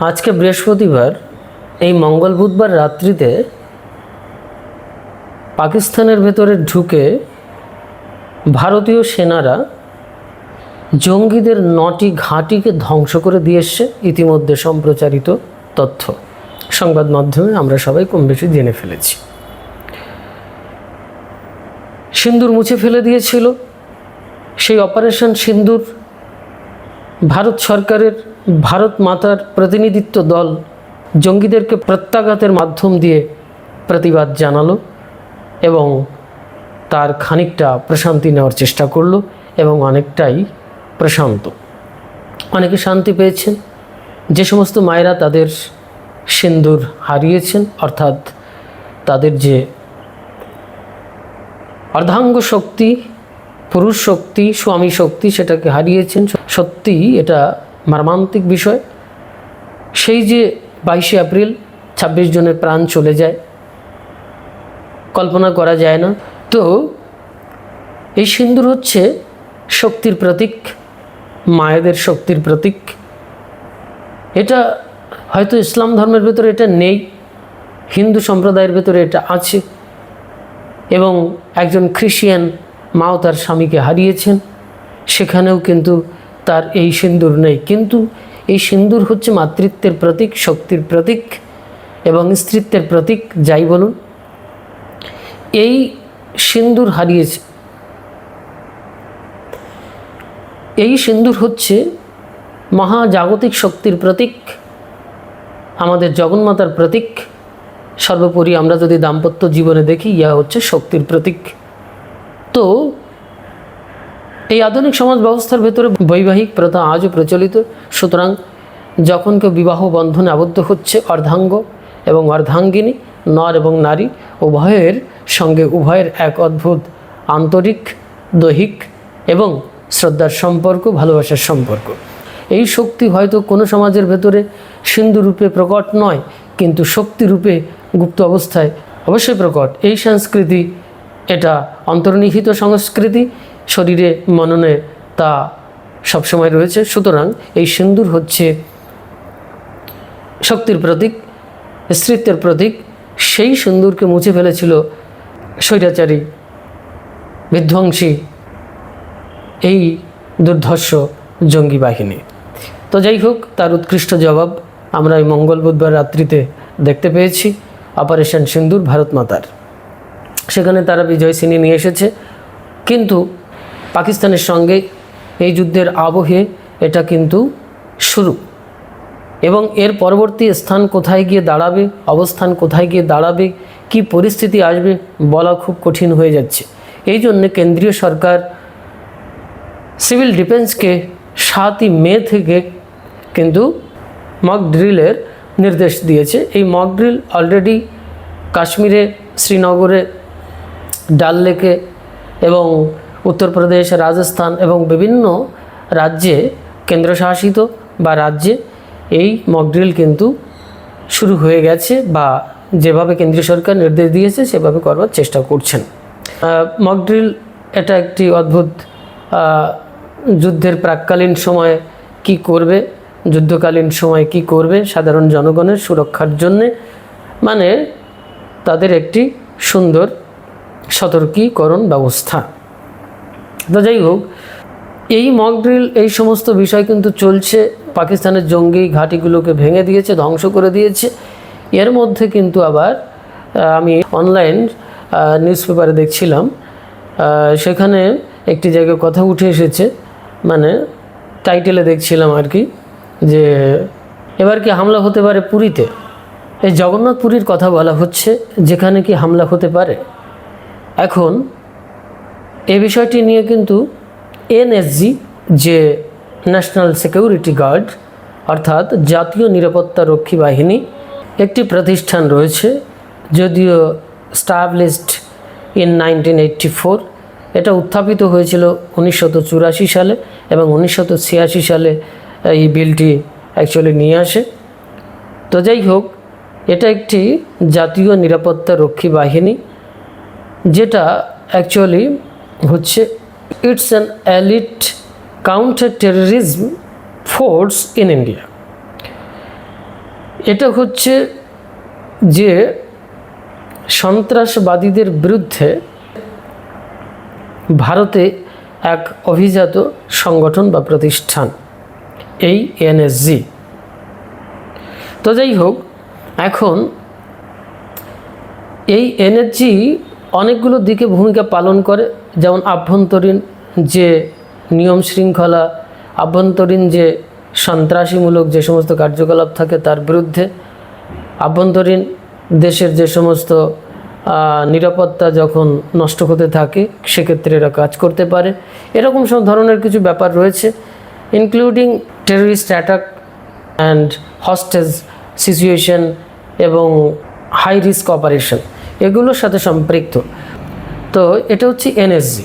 আজকে বৃহস্পতিবার, এই মঙ্গল বুধবার রাত্রিতে পাকিস্তানের ভেতরে ঢুকে ভারতীয় সেনারা জঙ্গিদের নটি ঘাঁটিকে ধ্বংস করে দিয়ে এসছে। ইতিমধ্যে সম্প্রচারিত তথ্য সংবাদ মাধ্যমে আমরা সবাই কম বেশি জেনে ফেলেছি। সিন্দুর মুছে ফেলে দিয়েছিল। সেই অপারেশন সিন্দুর ভারত সরকারের ভারত মাতার প্রতিনিধিত্ব দল জঙ্গিদেরকে প্রত্যাঘাতের মাধ্যম দিয়ে প্রতিবাদ জানালো এবং তার খানিকটা প্রশান্তি নেওয়ার চেষ্টা করল এবং অনেকটাই প্রশান্ত। অনেকে শান্তি পেয়েছেন। যে সমস্ত মায়েরা তাদের সিন্দুর হারিয়েছেন, অর্থাৎ তাদের যে অর্ধাঙ্গ শক্তি, পুরুষ শক্তি, স্বামী শক্তি, সেটাকে হারিয়েছেন সত্যি এটা মর্মান্তিক বিষয়। সেই যে বাইশে এপ্রিল ছাব্বিশ জনের প্রাণ চলে যায়, কল্পনা করা যায় না। তো এই সিন্দুর হচ্ছে শক্তির প্রতীক, মায়েদের শক্তির প্রতীক। এটা হয়তো ইসলাম ধর্মের ভেতরে এটা নেই, হিন্দু সম্প্রদায়ের ভেতরে এটা আছে এবং একজন খ্রিস্টিয়ান মাও তার স্বামীকে হারিয়েছেন। সেখানেও কিন্তু তার এই সিন্দুর নেই। কিন্তু এই সিন্দুর হচ্ছে মাতৃত্বের প্রতীক, শক্তির প্রতীক এবং স্ত্রীত্বের প্রতীক, যাই বলুন। এই সিন্দুর হারিয়েছে। এই সিন্দুর হচ্ছে মহাজাগতিক শক্তির প্রতীক, আমাদের জগন্মাতার প্রতীক। সর্বোপরি আমরা যদি দাম্পত্য জীবনে দেখি ইয়া হচ্ছে শক্তির প্রতীক। তো এই আধুনিক সমাজ ব্যবস্থার ভেতরে বৈবাহিক প্রথা আজও প্রচলিত। সুতরাং যখন কেউ বিবাহ বন্ধনে আবদ্ধ হচ্ছে, অর্ধাঙ্গ এবং অর্ধাঙ্গিনী, নর এবং নারী, উভয়ের সঙ্গে উভয়ের এক অদ্ভুত আন্তরিক, দৈহিক এবং শ্রদ্ধার সম্পর্ক, ভালোবাসার সম্পর্ক। এই শক্তি হয়তো কোনো সমাজের ভেতরে সিন্ধু রূপে প্রকট নয়, কিন্তু শক্তি রূপে গুপ্ত অবস্থায় অবশ্যই প্রকট। এই সংস্কৃতি এটা অন্তর্নিহিত সংস্কৃতি শরীরে মননে তা সবসময় রয়েছে। সুতরাং এই সিন্দুর হচ্ছে শক্তির প্রতীক স্ত্রীত্বের প্রতীক। সেই সিন্দুরকে মুছে ফেলেছিল স্বৈরাচারী, বিধ্বংসী এই দুর্ধর্ষ জঙ্গি বাহিনী। তো যাই হোক, তার উৎকৃষ্ট জবাব আমরা এই মঙ্গল বুধবার রাত্রিতে দেখতে পেয়েছি, অপারেশন সিন্দুর ভারত মাতার। সেখানে তারা বিজয় সিনি নিয়ে এসেছে। কিন্তু পাকিস্তানের সঙ্গে এই যুদ্ধের আবহে এটা কিন্তু শুরু। এবং এর পরবর্তী স্থান কোথায় গিয়ে দাঁড়াবে, অবস্থান কোথায় গিয়ে দাঁড়াবে, কি পরিস্থিতি আসবে বলা খুব কঠিন হয়ে যাচ্ছে। এই জন্যে কেন্দ্রীয় সরকার সিভিল ডিফেন্সকে সাতই মে থেকে কিন্তু মক ড্রিলের নির্দেশ দিয়েছে। এই মক ড্রিল অলরেডি কাশ্মীরে, শ্রীনগরে, ডাল লেকে এবং উত্তরপ্রদেশ, রাজস্থান এবং বিভিন্ন রাজ্যে কেন্দ্রশাসিত বা রাজ্যে এই মকড্রিল কিন্তু শুরু হয়ে গেছে বা যেভাবে কেন্দ্রীয় সরকার নির্দেশ দিয়েছে সেভাবে করবার চেষ্টা করছেন। মকড্রিল এটা একটি অদ্ভুত যুদ্ধের প্রাককালীন সময়ে কি করবে, যুদ্ধকালীন সময়ে কি করবে সাধারণ জনগণের সুরক্ষার জন্যে মানে তাদের একটি সুন্দর সতর্কীকরণ ব্যবস্থা। তো যাই হোক, এই মক ড্রিল এই সমস্ত বিষয় কিন্তু চলছে। পাকিস্তানের জঙ্গি ঘাঁটিগুলোকে ভেঙে দিয়েছে, ধ্বংস করে দিয়েছে। এর মধ্যে কিন্তু আবার আমি অনলাইন নিউজ পেপারে দেখছিলাম সেখানে একটি জায়গায় কথা উঠে এসেছে। মানে টাইটেলে দেখছিলাম আর কি, যে এবার কি হামলা হতে পারে পুরীতে? এই জগন্নাথ পুরীর কথা বলা হচ্ছে, যেখানে কি হামলা হতে পারে? এখন এই বিষয়টি নিয়ে কিন্তু এনএসজি, যে ন্যাশনাল সিকিউরিটি গার্ড, অর্থাৎ জাতীয় নিরাপত্তা রক্ষী বাহিনী, একটি প্রতিষ্ঠান রয়েছে, যদিও established in nineteen eighty four. এটা উত্থাপিত হয়েছিল উনিশশো চুরাশি সালে এবং উনিশশো ছিয়াশি সালে এই বিলটি অ্যাকচুয়ালি নিয়ে আসে। তো যাই হোক, এটা একটি জাতীয় নিরাপত্তা রক্ষী বাহিনী, যেটা অ্যাকচুয়ালি হচ্ছে it's an elite counter terrorism force in India এটা হচ্ছে যে, সন্ত্রাসবাদীদের বিরুদ্ধে ভারতে এক অভিজাত সংগঠন বা প্রতিষ্ঠান, এই এনএসজি। তো যাই হোক, এখন এই এনএসজি অনেকগুলো দিকে ভূমিকা পালন করে। যেমন আভ্যন্তরীণ যে নিয়ম শৃঙ্খলা, আভ্যন্তরীণ যে সন্ত্রাসীমূলক যে সমস্ত কার্যকলাপ থাকে তার বিরুদ্ধে, আভ্যন্তরীণ দেশের যে সমস্ত নিরাপত্তা যখন নষ্ট হতে থাকে, সেক্ষেত্রে এরা কাজ করতে পারে। এরকম সব ধরনের কিছু ব্যাপার রয়েছে including terrorist attack and hostage situation এবং হাই রিস্ক অপারেশন এগুলোর সাথে সম্পৃক্ত। তো এটা হচ্ছে এনএসজি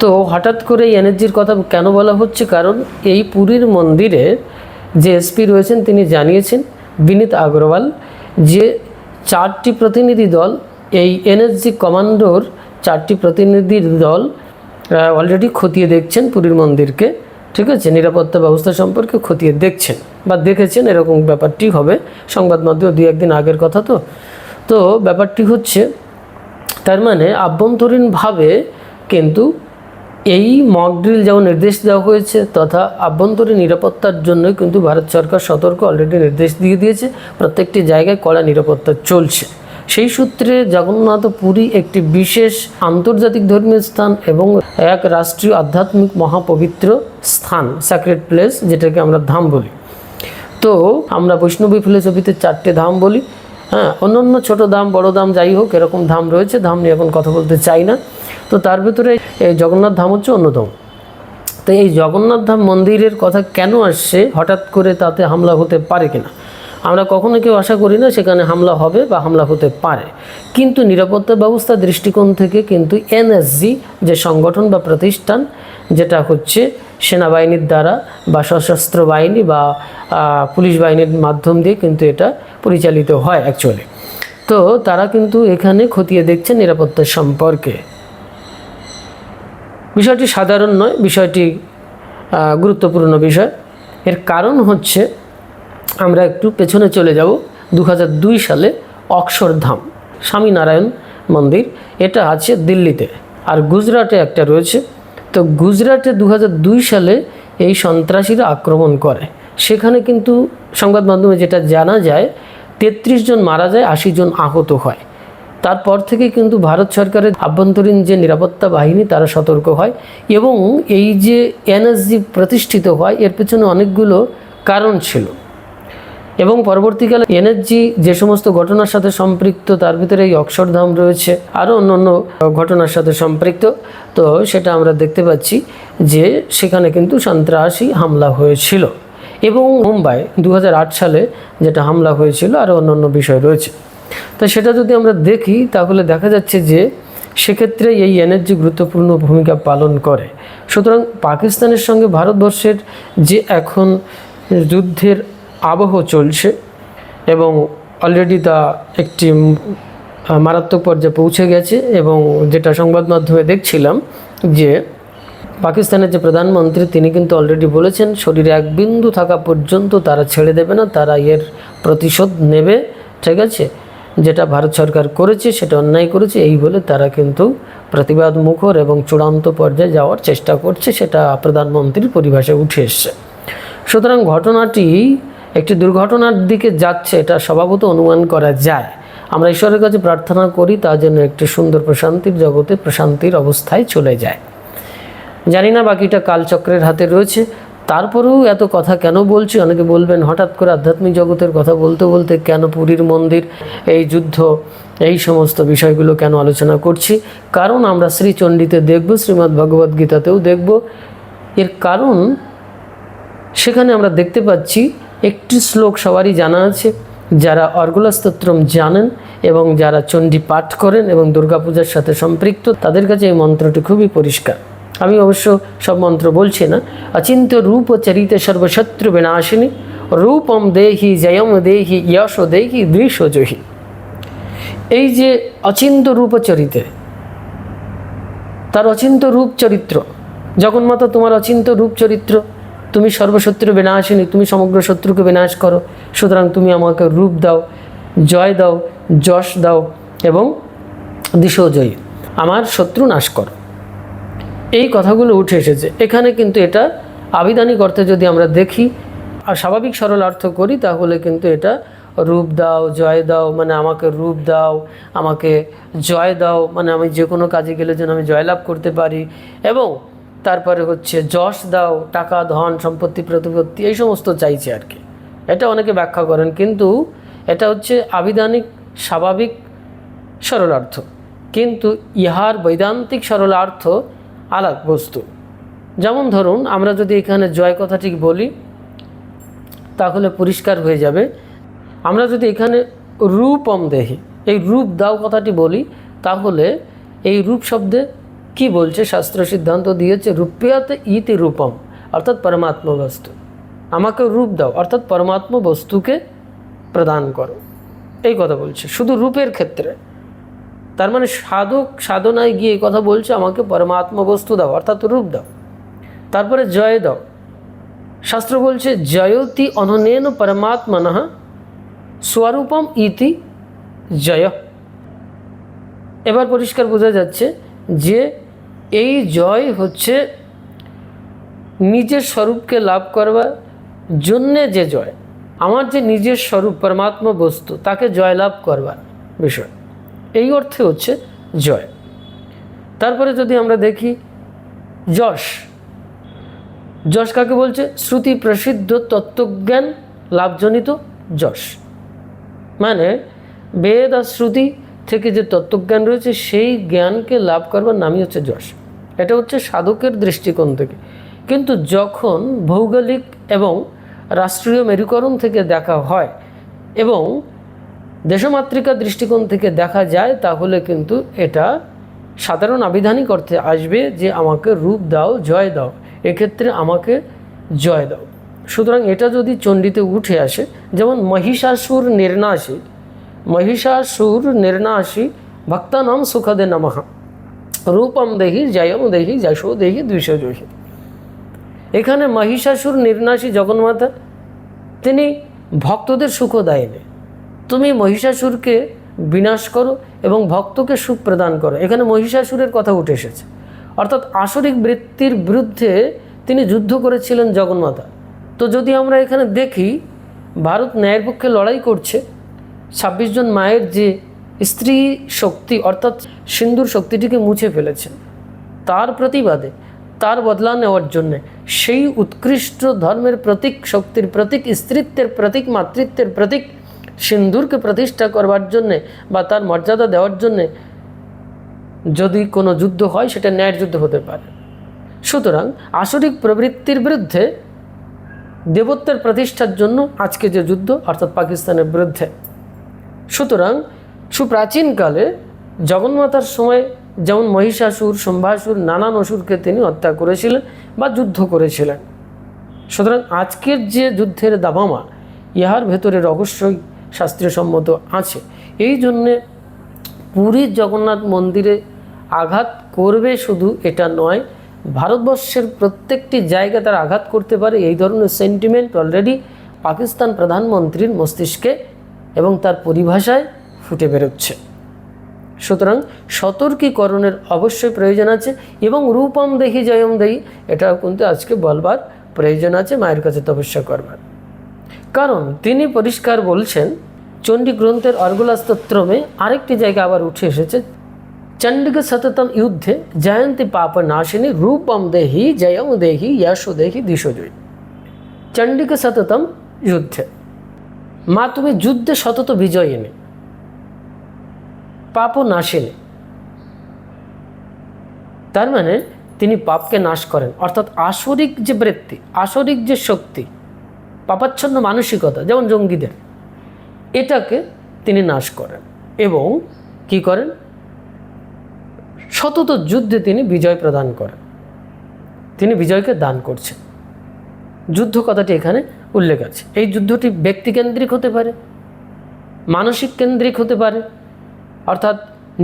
তো হঠাৎ করে এই এনএসজির কথা কেন বলা হচ্ছে? কারণ এই পুরীর মন্দিরে যে এসপি রয়েছেন, তিনি জানিয়েছেন, বিনীত আগরওয়াল, যে চারটি প্রতিনিধি দল, এই এনএসজি কমান্ডোর চারটি প্রতিনিধির দল অলরেডি খতিয়ে দেখছেন পুরীর মন্দিরকে। ঠিক আছে? নিরাপত্তা ব্যবস্থা সম্পর্কে খতিয়ে দেখছেন বা দেখেছেন, এরকম ব্যাপারটি হবে। সংবাদ মাধ্যমে দুই একদিন আগের কথা তো। তো ব্যাপারটি হচ্ছে তার মানে আভ্যন্তরীণভাবে কিন্তু এই মক ড্রিল যেমন নির্দেশ দেওয়া হয়েছে, তথা আভ্যন্তরীণ নিরাপত্তার জন্য কিন্তু ভারত সরকার সতর্ক অলরেডি নির্দেশ দিয়ে দিয়েছে। প্রত্যেকটি জায়গায় কড়া নিরাপত্তা চলছে। সেই সূত্রে জগন্নাথ পুরী একটি বিশেষ আন্তর্জাতিক ধর্মীয় স্থান এবং এক রাষ্ট্রীয় আধ্যাত্মিক মহাপবিত্র স্থান স্যাক্রেট প্লেস যেটাকে আমরা ধাম বলি। তো আমরা বৈষ্ণবী ফিলোসফিতে চারটে ধাম বলি। হ্যাঁ অন্য অন্য ছোটো দাম, বড় দাম, যাই হোক, এরকম ধাম রয়েছে ধাম নিয়ে এখন কথা বলতে চাই না। তো তার ভিতরে এই জগন্নাথ ধাম হচ্ছে অন্যতম। তো এই জগন্নাথ ধাম মন্দিরের কথা কেন আসছে? হঠাৎ করে তাতে হামলা হতে পারে কিনা? আমরা কখনো কেউ আশা করি না সেখানে হামলা হবে বা হামলা হতে পারে। কিন্তু নিরাপত্তা ব্যবস্থা দৃষ্টিকোণ থেকে কিন্তু এনএসজি যে সংগঠন বা প্রতিষ্ঠান, যেটা হচ্ছে সেনাবাহিনীর দ্বারা বা সশস্ত্র বাহিনী বা পুলিশ বাহিনীর মাধ্যম দিয়ে কিন্তু এটা পরিচালিত হয় অ্যাকচুয়ালি তো তারা কিন্তু এখানে খতিয়ে দেখছে নিরাপত্তা সম্পর্কে। বিষয়টি সাধারণ নয়, বিষয়টি গুরুত্বপূর্ণ বিষয়। এর কারণ হচ্ছে, আমরা একটু পেছনে চলে যাব দু হাজার দুই সালে অক্ষরধাম, স্বামীনারায়ণ মন্দির। এটা আছে দিল্লিতে, আর গুজরাটে একটা রয়েছে। তো গুজরাটে দু হাজার দুই সালে এই সন্ত্রাসীরা আক্রমণ করে। সেখানে কিন্তু সংবাদ মাধ্যমে যেটা জানা যায় তেত্রিশ জন মারা যায়, আশি জন আহত হয়। তারপর থেকে কিন্তু ভারত সরকারের আভ্যন্তরীণ যে নিরাপত্তা বাহিনী, তারা সতর্ক হয় এবং এই যে এনএসজি প্রতিষ্ঠিত হয়, এর পেছনে অনেকগুলো কারণ ছিল। এবং পরবর্তীকালে এনএসজি যে সমস্ত ঘটনার সাথে সম্পৃক্ত, তার ভিতরে এই অক্ষরধাম রয়েছে, আরও অন্য অন্য ঘটনার সাথে সম্পৃক্ত। তো সেটা আমরা দেখতে পাচ্ছি যে সেখানে কিন্তু সন্ত্রাসী হামলা হয়েছিল। এবং মুম্বাই দু হাজার আট সালে যেটা হামলা হয়েছিল আরও অন্য অন্য বিষয় রয়েছে। তো সেটা যদি আমরা দেখি, তাহলে দেখা যাচ্ছে যে সেক্ষেত্রে এই এনার্জি গুরুত্বপূর্ণ ভূমিকা পালন করে। সুতরাং পাকিস্তানের সঙ্গে ভারতবর্ষের যে এখন যুদ্ধের আবহ চলছে এবং অলরেডি তা একটি মারাত্মক পর্যায়ে পৌঁছে গেছে এবং যেটা সংবাদ মাধ্যমে দেখছিলাম যে পাকিস্তানের যে প্রধানমন্ত্রী, তিনি কিন্তু অলরেডি বলেছেন, শরীরে এক বিন্দু থাকা পর্যন্ত তারা ছেড়ে দেবে না, তারা এর প্রতিশোধ নেবে, ঠিক আছে? যেটা ভারত সরকার করেছে, সেটা অন্যায় করেছে, এই বলে তারা কিন্তু প্রতিবাদ মুখর এবং চূড়ান্ত পর্যায়ে যাওয়ার চেষ্টা করছে, সেটা প্রধানমন্ত্রীর পরিভাষায় উঠে এসছে। সুতরাং ঘটনাটি একটি দুর্ঘটনার দিকে যাচ্ছে, এটা স্বভাবত অনুমান করা যায়। আমরা ঈশ্বরের কাছে প্রার্থনা করি, তা যেন একটি সুন্দর প্রশান্তির জগতে প্রশান্তির অবস্থায় চলে যায়। জানি না বাকিটা কালচক্রের হাতে রয়েছে। তারপরেও এত কথা কেন বলছি? অনেকে বলবেন, হঠাৎ করে আধ্যাত্মিক জগতের কথা বলতে বলতে কেন পুরীর মন্দির, এই যুদ্ধ, এই সমস্ত বিষয়গুলো কেন আলোচনা করছি? কারণ আমরা শ্রীচণ্ডীতে দেখব, শ্রীমদ্ ভগবদ্ গীতাতেও দেখব। এর কারণ, সেখানে আমরা দেখতে পাচ্ছি, একটি শ্লোক সবারই জানা আছে। যারা অর্গলা স্তোত্রম জানেন এবং যারা চণ্ডী পাঠ করেন এবং দুর্গাপূজার সাথে সম্পৃক্ত, তাদের কাছে এই মন্ত্রটি খুবই পরিষ্কার। আমি অবশ্য সব মন্ত্র বলছি না। অচিন্ত রূপ চরিত সর্বশত্রু বিনাশিনী, রূপম দেহি জয়ম দেহি যশ দেহি দৃশ জহি। এই যে অচিন্ত রূপচরিতে তার অচিন্ত রূপ চরিত্র, জগন্মাতা তোমার অচিন্ত রূপ চরিত্র, তুমি সর্বশত্রু বিনাশিনী, তুমি সমগ্র শত্রুকে বিনাশ করো, সুতরাং তুমি আমাকে রূপ দাও, জয় দাও, যশ দাও এবং দিশও জয়ী। আমার শত্রু নাশ করো। এই কথাগুলো উঠে এসেছে। এখানে কিন্তু এটা আবিধানিক অর্থে যদি আমরা দেখি আর স্বাভাবিক সরল অর্থ করি, তাহলে কিন্তু এটা রূপ দাও, জয় দাও মানে আমাকে রূপ দাও, আমাকে জয় দাও মানে আমি যে কোনো কাজে গেলে যেন আমি জয়লাভ করতে পারি। এবং তারপরে হচ্ছে যশ দাও, টাকা, ধন, সম্পত্তি, প্রতিপত্তি, এই সমস্ত চাইছে আর কি। এটা অনেকে ব্যাখ্যা করেন, কিন্তু এটা হচ্ছে আবিধানিক, স্বাভাবিক সরলার্থ কিন্তু ইহার বৈদান্তিক সরলার্থ আলাগ বস্তু। যেমন ধরুন, আমরা যদি এখানে জয় কথাটি বলি, তাহলে পরিষ্কার হয়ে যাবে। আমরা যদি এখানে রূপম দেহি এই রূপ দাও কথাটি বলি, তাহলে এই রূপ শব্দে কি বলছে? শাস্ত্র সিদ্ধান্ত দিয়েছে, রূপ্যাতে ইতি রূপম, অর্থাৎ পরমাত্ম বস্তু। আমাকে রূপ দাও, অর্থাৎ পরমাত্ম বস্তুকে প্রদান করো। এই কথা বলছে। শুধু রূপের ক্ষেত্রে। তার মানে সাধক সাধনায় গিয়ে কথা বলছে, আমাকে পরমাত্ম বস্তু দাও, অর্থাৎ রূপ দাও। তারপরে জয় দাও। শাস্ত্র বলছে, জয়তি অননেন পরমাত্মন স্বরূপম ইতি জয়। এবার পরিষ্কার বোঝা যাচ্ছে যে এই জয় হচ্ছে নিজের স্বরূপকে লাভ করবার জন্যে যে জয়। আমার যে নিজের স্বরূপ, পরমাত্মা বস্তু, তাকে জয় লাভ করবার বিষয়। এই অর্থে হচ্ছে জয়। তারপরে যদি আমরা দেখি, যশ। যশ কাকে বলছে? শ্রুতি প্রসিদ্ধ তত্ত্বজ্ঞান লাভজনিত যশ। মানে বেদ আর শ্রুতি থেকে যে তত্ত্বজ্ঞান রয়েছে, সেই জ্ঞানকে লাভ করবার নামই হচ্ছে যশ। এটা হচ্ছে সাধকের দৃষ্টিকোণ থেকে। কিন্তু যখন ভৌগোলিক এবং রাষ্ট্রীয় মেরুকরণ থেকে দেখা হয় এবং দেশমাতৃকা দৃষ্টিকোণ থেকে দেখা যায়, তাহলে কিন্তু এটা সাধারণ আবিধানিক অর্থে আসবে যে আমাকে রূপ দাও, জয় দাও। এক্ষেত্রে আমাকে জয় দাও। সুতরাং এটা যদি চণ্ডীতে উঠে আসে, যেমন মহিষাসুর নির্নাশী মহিষাসুর নির্নাশী ভক্তানাম সুখদে নমঃ। রূপম দেহি, জয়ম দেহি, যশো দেহি দ্বিষজোহি এখানে মহিষাসুর নির্নাশী জগন্মাতা, তিনি ভক্তদের সুখ দেয়নি। তুমি মহিষাসুরকে বিনাশ করো এবং ভক্তকে সুখ প্রদান করো। এখানে মহিষাসুরের কথা উঠে এসেছে। অর্থাৎ আসরিক বৃত্তির বিরুদ্ধে তিনি যুদ্ধ করেছিলেন জগন্মাতা। তো যদি আমরা এখানে দেখি, ভারত ন্যায়ের পক্ষে লড়াই করছে। ছাব্বিশ জন মায়ের যে স্ত্রী শক্তি, অর্থাৎ সিন্দুর শক্তিটিকে মুছে ফেলেছেন তার প্রতিবাদে, তার বদলা নেওয়ার জন্যে, সেই উৎকৃষ্ট ধর্মের প্রতীক, শক্তির প্রতীক, স্ত্রীত্বের প্রতীক, মাতৃত্বের প্রতীক সিন্দুরকে প্রতিষ্ঠা করবার জন্যে বা তার মর্যাদা দেওয়ার জন্যে যদি কোনো যুদ্ধ হয়, সেটা ন্যায়ের যুদ্ধ হতে পারে। সুতরাং আসরিক প্রবৃত্তির বিরুদ্ধে দেবত্বের প্রতিষ্ঠার জন্য আজকে যে যুদ্ধ, অর্থাৎ পাকিস্তানের বিরুদ্ধে। সুতরাং সুপ্রাচীনকালে জগন্মাতার সময় যেমন মহিষাসুর, সম্ভাসুর নানান অসুরকে তিনি হত্যা করেছিলেন বা যুদ্ধ করেছিলেন। সুতরাং আজকের যে যুদ্ধের দাবামা ইহার ভেতরে অবশ্যই শাস্ত্রীয় সম্মত আছে। এই জন্যে পুরীর জগন্নাথ মন্দিরে আঘাত করবে শুধু এটা নয়, ভারতবর্ষের প্রত্যেকটি জায়গা তারা আঘাত করতে পারে। এই ধরনের সেন্টিমেন্ট অলরেডি পাকিস্তান প্রধানমন্ত্রীর মস্তিষ্কে এবং তার পরিভাষায় ফুটে বেরোচ্ছে। সুতরাং সতর্কীকরণের অবশ্যই প্রয়োজন আছে এবং রূপম দেহি জয়ম দেহি, এটাও কিন্তু আজকে বলবার প্রয়োজন আছে, মায়ের কাছে তপস্যা করবার। কারণ তিনি পরিষ্কার বলছেন চণ্ডী গ্রন্থের অর্গুলাস্তোত্রমে আরেকটি জায়গা আবার উঠে এসেছে। চণ্ডিক সততম যুদ্ধে জয়ন্তী পাপ নাশিনী রূপম দেহি জয়ম দেহি যশো দেহি দিশো জয়ী। চণ্ডিক সততম যুদ্ধে। মা, তুমি যুদ্ধে সতত বিজয়িনী। পাপও নাশেনি। তার মানে তিনি পাপকে নাশ করেন। অর্থাৎ আসরিক যে বৃত্তি, আসরিক যে শক্তি পাপাচ্ছন্ন মানসিকতা, যেমন জঙ্গিদের, এটাকে তিনি নাশ করেন এবং কি করেন? সতত যুদ্ধে তিনি বিজয় প্রদান করেন। তিনি বিজয়কে দান করছেন। যুদ্ধ কথাটি এখানে উল্লেখ আছে। এই যুদ্ধটি ব্যক্তিকেন্দ্রিক হতে পারে, মানসিক কেন্দ্রিক হতে পারে, অর্থাৎ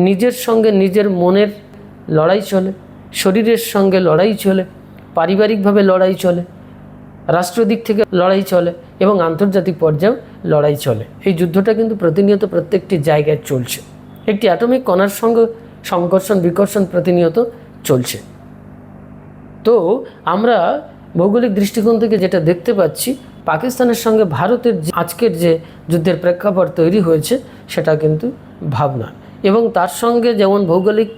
নিজের সঙ্গে নিজের মনের লড়াই চলে, শরীরের সঙ্গে লড়াই চলে, পারিবারিকভাবে লড়াই চলে রাষ্ট্রীয় দিক থেকে লড়াই চলে এবং আন্তর্জাতিক পর্যায়েও লড়াই চলে। এই যুদ্ধটা কিন্তু প্রতিনিয়ত প্রত্যেকটি জায়গায় চলছে। একটি অ্যাটমিক কণার সঙ্গে সংকর্ষণ বিকর্ষণ প্রতিনিয়ত চলছে। তো আমরা ভৌগোলিক দৃষ্টিকোণ থেকে যেটা দেখতে পাচ্ছি, পাকিস্তানের সঙ্গে ভারতের যে আজকের যে যুদ্ধের প্রেক্ষাপট তৈরি হয়েছে, সেটা কিন্তু ভাবনা। এবং তার সঙ্গে যেমন ভৌগোলিক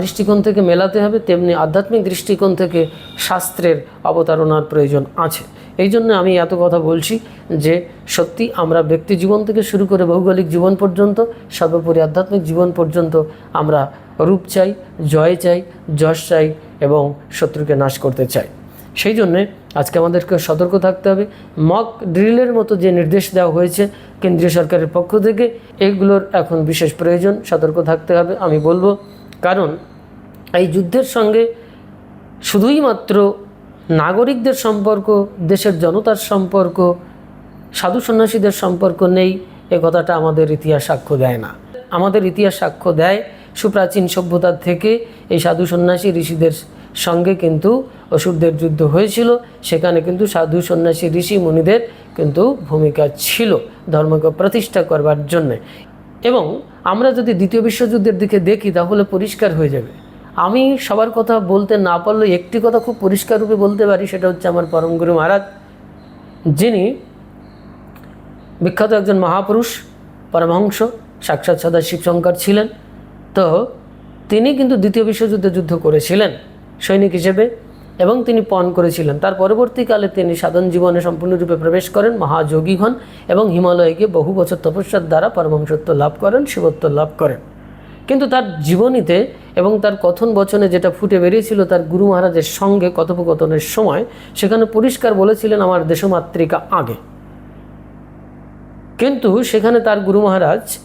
দৃষ্টিকোণ থেকে মেলাতে হবে, তেমনি আধ্যাত্মিক দৃষ্টিকোণ থেকে শাস্ত্রের অবতারণার প্রয়োজন আছে। এই জন্য আমি এত কথা বলছি যে সত্যি আমরা ব্যক্তি জীবন থেকে শুরু করে ভৌগোলিক জীবন পর্যন্ত, সর্বোপরি আধ্যাত্মিক জীবন পর্যন্ত আমরা রূপ চাই, জয় চাই, যশ চাই এবং শত্রুকে নাশ করতে চাই। সেই জন্যে আজকে আমাদেরকে সতর্ক থাকতে হবে। মক ড্রিলের মতো যে নির্দেশ দেওয়া হয়েছে কেন্দ্রীয় সরকারের পক্ষ থেকে, এগুলোর এখন বিশেষ প্রয়োজন, সতর্ক থাকতে হবে। আমি বলব কারণ এই যুদ্ধের সঙ্গে শুধুই মাত্র নাগরিকদের সম্পর্ক, দেশের জনতার সম্পর্ক, সাধু সন্ন্যাসীদের সম্পর্ক নেই, এ কথাটা আমাদের ইতিহাস সাক্ষ্য দেয় না। আমাদের ইতিহাস সাক্ষ্য দেয় সুপ্রাচীন সভ্যতার থেকে এই সাধু সন্ন্যাসী ঋষিদের সঙ্গে কিন্তু অসুরদের যুদ্ধ হয়েছিল, সেখানে কিন্তু সাধু সন্ন্যাসী ঋষি মুনিদের কিন্তু ভূমিকা ছিল ধর্মকে প্রতিষ্ঠা করবার জন্যে। এবং আমরা যদি দ্বিতীয় বিশ্বযুদ্ধের দিকে দেখি, তাহলে পরিষ্কার হয়ে যাবে। আমি সবার কথা বলতে না পারলেও একটি কথা খুব পরিষ্কার রূপে বলতে পারি, সেটা হচ্ছে আমার পরম গুরু মহারাজ। যিনি বিখ্যাত একজন মহাপুরুষ, পরমহংস, সাক্ষাৎ সদা শিবশঙ্কর ছিলেন। তো তিনি কিন্তু দ্বিতীয় বিশ্বযুদ্ধে যুদ্ধ করেছিলেন, সৈনিক হিসেবে। এবং তিনি পণ করেছিলেন। তার পরবর্তীকালে তিনি সাধন জীবনে সম্পূর্ণরূপে প্রবেশ করেন মহাযোগী হন এবং হিমালয়ে গিয়ে বহু বছর তপস্যার দ্বারা পরমহংসত্ব লাভ করেন, শিবত্ব লাভ করেন। কিন্তু তার জীবনীতে এবং তার কথন বচনে যেটা ফুটে বেরিয়েছিল তার গুরু মহারাজের সঙ্গে কথোপকথনের সময়, সেখানে পরিষ্কার বলেছিলেন আমার দেশমাতৃকা আগে। কিন্তু সেখানে তার গুরু মহারাজ,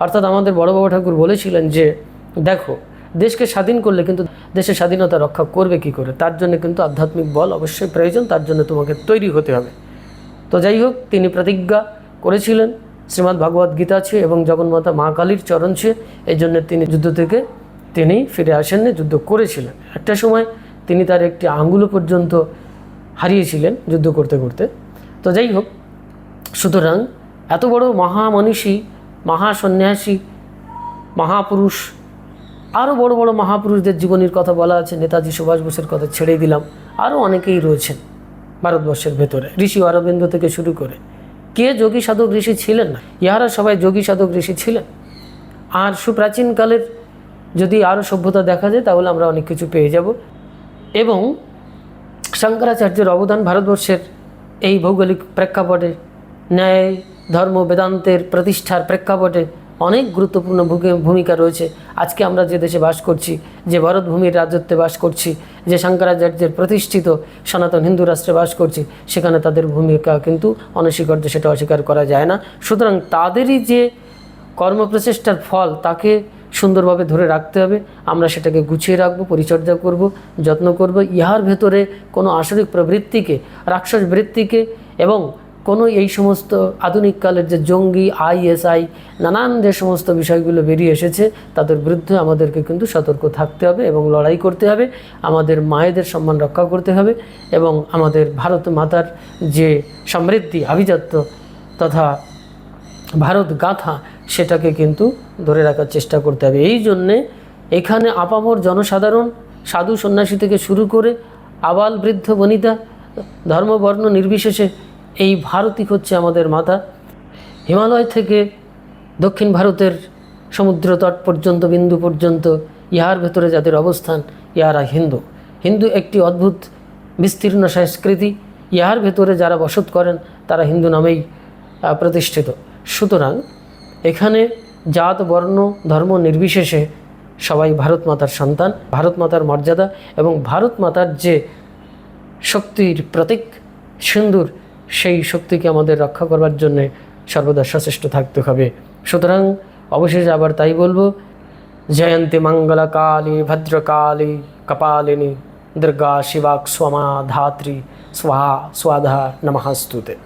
অর্থাৎ আমাদের বড় বাবা ঠাকুর বলেছিলেন যে, দেখো দেশকে স্বাধীন করলে কিন্তু দেশের স্বাধীনতা রক্ষা করবে কি করে? তার জন্য কিন্তু আধ্যাত্মিক বল অবশ্যই প্রয়োজন, তার জন্য তোমাকে তৈরি হতে হবে। তো যাই হোক, তিনি প্রতিজ্ঞা করেছিলেন, শ্রীমদ্ ভাগবত গীতা আছে এবং জগন্মাতা মা কালীর চরণ ছে এই জন্য তিনি যুদ্ধ থেকে তিনি ফিরে আসেননি, যুদ্ধ করেছিলেন। একটা সময় তিনি তার একটি আঙ্গুলও পর্যন্ত হারিয়েছিলেন যুদ্ধ করতে করতে। তো যাই হোক, সুতরাং এত বড় মহামনীষী, মহাসন্ন্যাসী, মহাপুরুষ আরও বড় বড় মহাপুরুষদের জীবনীর কথা বলা আছে, নেতাজি সুভাষ বোসের কথা ছেড়ে দিলাম। আরও অনেকেই রয়েছেন ভারতবর্ষের ভেতরে, ঋষি অরবিন্দ থেকে শুরু করে। কে যোগী সাধক ঋষি ছিলেন না? ইহারা সবাই যোগী সাধক ঋষি ছিলেন। আর সুপ্রাচীনকালের যদি আরও সভ্যতা দেখা যায়, তাহলে আমরা অনেক কিছু পেয়ে যাব। এবং শঙ্করাচার্যের অবদান ভারতবর্ষের এই ভৌগোলিক প্রেক্ষাপটে, ন্যায়, ধর্ম, বেদান্তের প্রতিষ্ঠার প্রেক্ষাপটে অনেক গুরুত্বপূর্ণ ভূমি- ভূমিকা রয়েছে। আজকে আমরা যে দেশে বাস করছি, যে ভরতভূমির রাজত্বে বাস করছি, যে শঙ্করাচার্যের প্রতিষ্ঠিত সনাতন হিন্দু রাষ্ট্রে বাস করছি, সেখানে তাদের ভূমিকা কিন্তু অনস্বীকার্য, সেটা অস্বীকার করা যায় না। সুতরাং তাদেরই যে কর্মপ্রচেষ্টার ফল, তাকে সুন্দরভাবে ধরে রাখতে হবে। আমরা সেটাকে গুছিয়ে রাখব, পরিচর্যা করব, যত্ন করব। ইহার ভেতরে কোনো আসরিক প্রবৃত্তিকে, রাক্ষস বৃত্তিকে এবং কোনো এই সমস্ত আধুনিক কালের যে জঙ্গি আইএসআই নানান যে সমস্ত বিষয়গুলো বেরিয়ে এসেছে, তাদের বিরুদ্ধে আমাদেরকে কিন্তু সতর্ক থাকতে হবে এবং লড়াই করতে হবে। আমাদের মায়েদের সম্মান রক্ষা করতে হবে এবং আমাদের ভারত মাতার যে সমৃদ্ধি, আভিজাত্য তথা ভারত গাথা, সেটাকে কিন্তু ধরে রাখার চেষ্টা করতে হবে। এই জন্যে এখানে আপামর জনসাধারণ, সাধু সন্ন্যাসী থেকে শুরু করে আবাল বৃদ্ধ বনিতা, ধর্মবর্ণ নির্বিশেষে এই ভারতই হচ্ছে আমাদের মাতা হিমালয় থেকে দক্ষিণ ভারতের সমুদ্র তট পর্যন্ত, বিন্দু পর্যন্ত, ইহার ভেতরে যাদের অবস্থান, ইহারা হিন্দু। হিন্দু একটি অদ্ভুত, বিস্তীর্ণ সংস্কৃতি। ইহার ভেতরে যারা বসত করেন, তারা হিন্দু নামেই প্রতিষ্ঠিত। সুতরাং এখানে জাত, বর্ণ, ধর্ম নির্বিশেষে সবাই ভারত মাতার সন্তান, ভারত মাতার মর্যাদা এবং ভারত মাতার যে শক্তির প্রতীক, সিন্দুর সেই শক্তিকে আমাদের রক্ষা করবার জন্যে সর্বদা সচেষ্ট থাকতে হবে। সুতরাং অবশেষে আবার তাই বলব, জয়ন্তী মঙ্গলা কালী ভদ্রকালী, কপালিনী, দুর্গা শিবাক স্বমা ধাত্রী, স্বাহা, স্বাধা নমস্তুতে